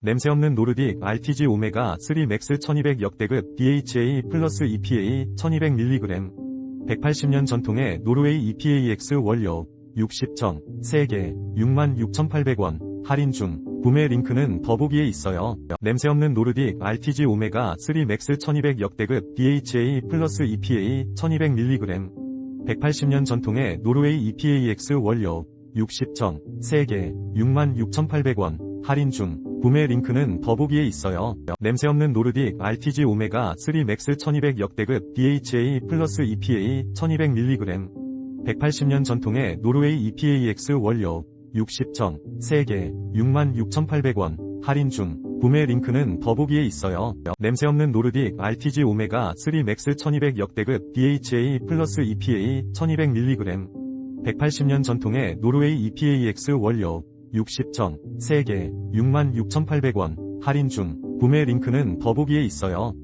냄새 없는 노르딕 RTG 오메가 3 맥스 1200 역대급 DHA 플러스 EPA 1200mg 180년 전통의 노르웨이 EPAX 원료 60정 3개 66,800원 할인 중. 구매 링크는 더보기에 있어요. 냄새 없는 노르딕 RTG 오메가 3 맥스 1200 역대급 DHA 플러스 EPA 1200mg 180년 전통의 노르웨이 EPAX 원료 60정 3개 66,800원 할인 중 구매 링크는 더보기에 있어요. 냄새 없는 노르딕 RTG 오메가 3 맥스 1200 역대급 DHA 플러스 EPA 1200mg 180년 전통의 노르웨이 EPAX 원료 60정 3개 66,800원 할인 중 구매 링크는 더보기에 있어요. 냄새 없는 노르딕 RTG 오메가 3 맥스 1200 역대급 DHA 플러스 EPA 1200mg 180년 전통의 노르웨이 EPAX 원료 60정 3개 66,800원 할인 중 구매 링크는 더보기에 있어요.